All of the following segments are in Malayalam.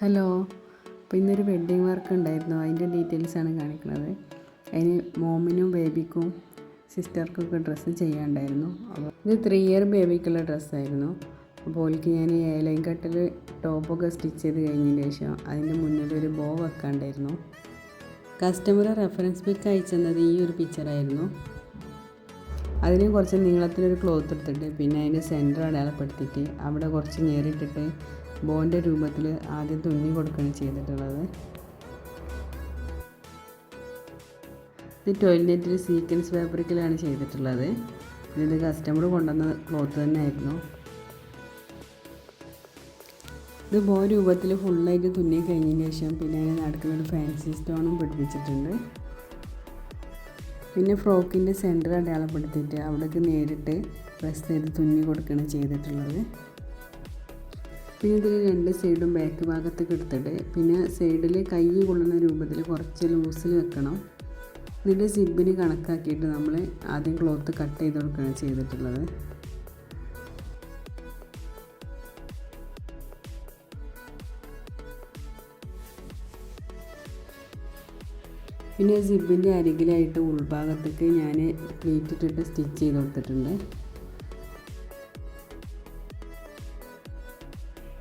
ഹലോ. അപ്പോൾ ഇന്നൊരു വെഡ്ഡിങ് വർക്ക് ഉണ്ടായിരുന്നു. അതിന്റെ ഡീറ്റെയിൽസാണ് കാണിക്കുന്നത്. അതിന് മോമിനും ബേബിക്കും സിസ്റ്റർക്കൊക്കെ ഡ്രസ്സ് ചെയ്യാണ്ടായിരുന്നു അപ്പോൾ ഇത് ത്രീ ഇയർ ബേബിക്കുള്ള ഡ്രസ്സായിരുന്നു അപ്പോൾ ഓൽക്ക് ഞാൻ ഏലൈൻ കട്ടിൽ ടോപ്പൊക്കെ സ്റ്റിച്ച് ചെയ്ത് കഴിഞ്ഞതിന് ശേഷം അതിന്റെ മുന്നിൽ ഒരു ബോ വെക്കാണ്ടായിരുന്നു കസ്റ്റമർ റെഫറൻസ് പിക്ക് അയച്ചെന്നത് ഈ ഒരു പിക്ചറായിരുന്നു അതിന് കുറച്ച് നീളത്തിലൊരു ക്ലോത്ത് എടുത്തിട്ട് പിന്നെ അതിന്റെ സെന്റർ അടയാളപ്പെടുത്തിയിട്ട് അവിടെ കുറച്ച് ഞെറിയിട്ടിട്ട് ബോന്റെ രൂപത്തിൽ ആദ്യം തുന്നി കൊടുക്കുകയാണ് ചെയ്തിട്ടുള്ളത്. ഇത് ടോയ്ലറ്റിൽ സീക്വൻസ് ഫാബ്രിക്കിലാണ് ചെയ്തിട്ടുള്ളത്. ഇത് കസ്റ്റമർ കൊണ്ടുവന്ന ക്ലോത്ത് തന്നെ ആയിരുന്നു ഇത് ബോ രൂപത്തിൽ ഫുള്ളായിട്ട് തുന്നി കഴിഞ്ഞതിന് ശേഷം പിന്നെ അതിന് നടക്കുന്ന ഒരു ഫാൻസി സ്റ്റോണും പിടിപ്പിച്ചിട്ടുണ്ട്. പിന്നെ ഫ്രോക്കിന്റെ സെന്റർ അടയാളപ്പെടുത്തിയിട്ട് അവിടേക്ക് നേരിട്ട് പ്രസ് ചെയ്ത് തുന്നി കൊടുക്കുകയാണ് ചെയ്തിട്ടുള്ളത്. പിന്നെ ഇതിൽ രണ്ട് സൈഡും ബാക്ക് ഭാഗത്തേക്ക് എടുത്തിട്ട് പിന്നെ സൈഡിൽ കൈ കൊള്ളുന്ന രൂപത്തിൽ കുറച്ച് ലൂസിൽ വെക്കണം. എന്നിട്ട് സിബിന് കണക്കാക്കിയിട്ട് നമ്മൾ ആദ്യം ക്ലോത്ത് കട്ട് ചെയ്ത് കൊടുക്കുകയാണ് ചെയ്തിട്ടുള്ളത്. പിന്നെ സിബിന്റെ അരികിലായിട്ട് ഉൾഭാഗത്തേക്ക് ഞാൻ പ്ലീറ്റിട്ടിട്ട് സ്റ്റിച്ച് ചെയ്ത് കൊടുത്തിട്ടുണ്ട്.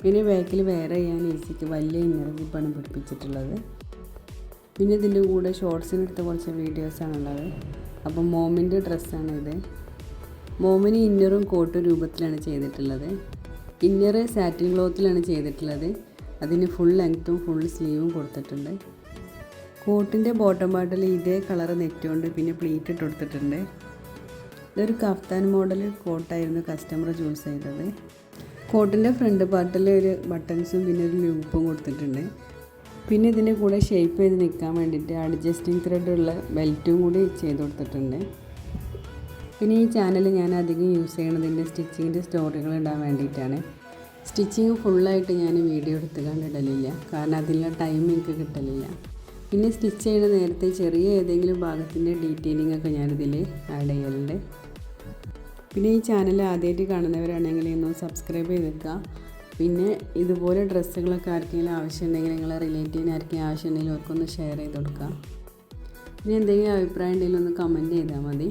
പിന്നെ ബാക്കിൽ വേറെ ഞാൻ സിക്ക് വലിയ ഇന്നർ പിടിപ്പിച്ചിട്ടുള്ളത്. പിന്നെ ഇതിന്റെ കൂടെ ഷോർട്സിനെടുത്ത കുറച്ച് വീഡിയോസാണുള്ളത് അപ്പം മോമിന്റെ ഡ്രസ്സാണ് ഇത്. മോമിന് ഇന്നറും കോട്ടും രൂപത്തിലാണ് ചെയ്തിട്ടുള്ളത്. ഇന്നർ സാറ്റിൻ ക്ലോത്തിലാണ് ചെയ്തിട്ടുള്ളത്. അതിന് ഫുൾ ലെങ്ത്തും ഫുൾ സ്ലീവും കൊടുത്തിട്ടുണ്ട്. കോട്ടിന്റെ ബോട്ടം പാർട്ടിൽ ഇതേ കളർ നെറ്റുകൊണ്ട് പിന്നെ പ്ലീറ്റ് ഇട്ട് കൊടുത്തിട്ടുണ്ട്. ഇതൊരു കഫ്താൻ മോഡൽ കോട്ടായിരുന്നു കസ്റ്റമർ ചൂസ് ചെയ്തത്. കോട്ടിന്റെ ഫ്രണ്ട് പാർട്ടിൽ ഒരു ബട്ടൺസും പിന്നെ ഒരു ലൂപ്പും കൊടുത്തിട്ടുണ്ട്. പിന്നെ ഇതിന്റെ കൂടെ ഷേപ്പ് ചെയ്ത് നിൽക്കാൻ വേണ്ടിയിട്ട് അഡ്ജസ്റ്റിംഗ് ത്രെഡുള്ള ബെൽറ്റും കൂടി ചെയ്ത് കൊടുത്തിട്ടുണ്ട്. പിന്നെ ഈ ചാനൽ ഞാൻ അധികം യൂസ് ചെയ്യണതിന്റെ സ്റ്റിച്ചിങ്ങിന്റെ സ്റ്റോറികൾ ഇടാൻ വേണ്ടിയിട്ടാണ്. സ്റ്റിച്ചിങ് ഫുള്ളായിട്ട് ഞാൻ വീഡിയോ എടുത്ത് കണ്ടിടലില്ല കാരണം അതിനുള്ള ടൈം എനിക്ക് കിട്ടലില്ല. പിന്നെ സ്റ്റിച്ച് ചെയ്യുന്ന നേരത്തെ ചെറിയ ഏതെങ്കിലും ഭാഗത്തിന്റെ ഡീറ്റെയിലിംഗ് ഒക്കെ ഞാനിതിൽ ആഡ് ചെയ്യലുണ്ട്. പിന്നെ ഈ ചാനൽ ആദ്യമായിട്ട് കാണുന്നവരാണെങ്കിൽ ഒന്ന് സബ്സ്ക്രൈബ് ചെയ്ത് വെക്കുക പിന്നെ ഇതുപോലെ ഡ്രസ്സുകളൊക്കെ ആർക്കെങ്കിലും ആവശ്യമുണ്ടെങ്കിൽ നിങ്ങളെ റിലേറ്റീവിന് ആർക്കെങ്കിലും ആവശ്യമുണ്ടെങ്കിൽ അവർക്കൊന്ന് ഷെയർ ചെയ്ത് കൊടുക്കുക. പിന്നെ എന്തെങ്കിലും അഭിപ്രായം ഉണ്ടെങ്കിൽ ഒന്ന് കമന്റ് ചെയ്താൽ മതി.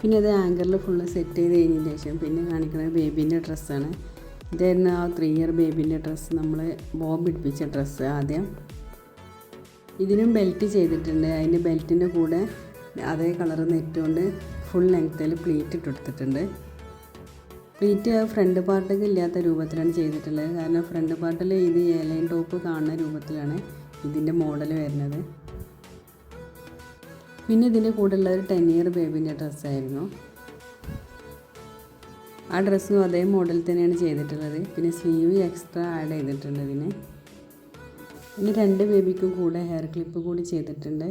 പിന്നെ അത് ആങ്കറിൽ ഫുള്ള് സെറ്റ് ചെയ്ത് കഴിഞ്ഞതിന് ശേഷം പിന്നെ കാണിക്കുന്നത് ബേബീന്റെ ഡ്രസ്സാണ് ഇതായിരുന്നു ആ ത്രീ ഇയർ ബേബീന്റെ ഡ്രസ്സ് നമ്മൾ ബോബ് പിടിപ്പിച്ച ഡ്രസ്സ് ആദ്യം. ഇതിനും ബെൽറ്റ് ചെയ്തിട്ടുണ്ട്. അതിന്റെ ബെൽറ്റിന്റെ കൂടെ അതേ കളർ നെറ്റുകൊണ്ട് ഫുൾ ലെങ്ത്തിൽ പ്ലീറ്റ് ഇട്ട് കൊടുത്തിട്ടുണ്ട്. പ്ലീറ്റ് ഫ്രണ്ട് പാർട്ടൊക്കെ ഇല്ലാത്ത രൂപത്തിലാണ് ചെയ്തിട്ടുള്ളത്. കാരണം ഫ്രണ്ട് പാർട്ടിൽ ഇത് ഏലൈൻ ടോപ്പ് കാണുന്ന രൂപത്തിലാണ് ഇതിന്റെ മോഡൽ വരുന്നത്. പിന്നെ ഇതിന്റെ കൂടെ ഉള്ള ഒരു ടെൻ ഇയർ ബേബിന്റെ ഡ്രസ്സായിരുന്നു ആ ഡ്രസ്സും അതേ മോഡൽ തന്നെയാണ് ചെയ്തിട്ടുള്ളത്. പിന്നെ സ്ലീവ് എക്സ്ട്രാ ആഡ് ചെയ്തിട്ടുണ്ട് ഇതിന്. പിന്നെ രണ്ട് ബേബിക്കും കൂടെ ഹെയർ ക്ലിപ്പ് കൂടി ചെയ്തിട്ടുണ്ട്.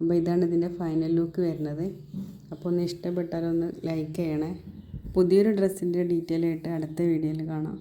അപ്പോൾ ഇതാണ് ഇതിന്റെ ഫൈനൽ ലുക്ക് വരുന്നത്. അപ്പോൾ ഒന്ന് ഇഷ്ടപ്പെട്ടാലൊന്ന് ലൈക്ക് ചെയ്യണേ. പുതിയൊരു ഡ്രസ്സിന്റെ ഡീറ്റെയിൽ ആയിട്ട് അടുത്ത വീഡിയോയിൽ കാണാം.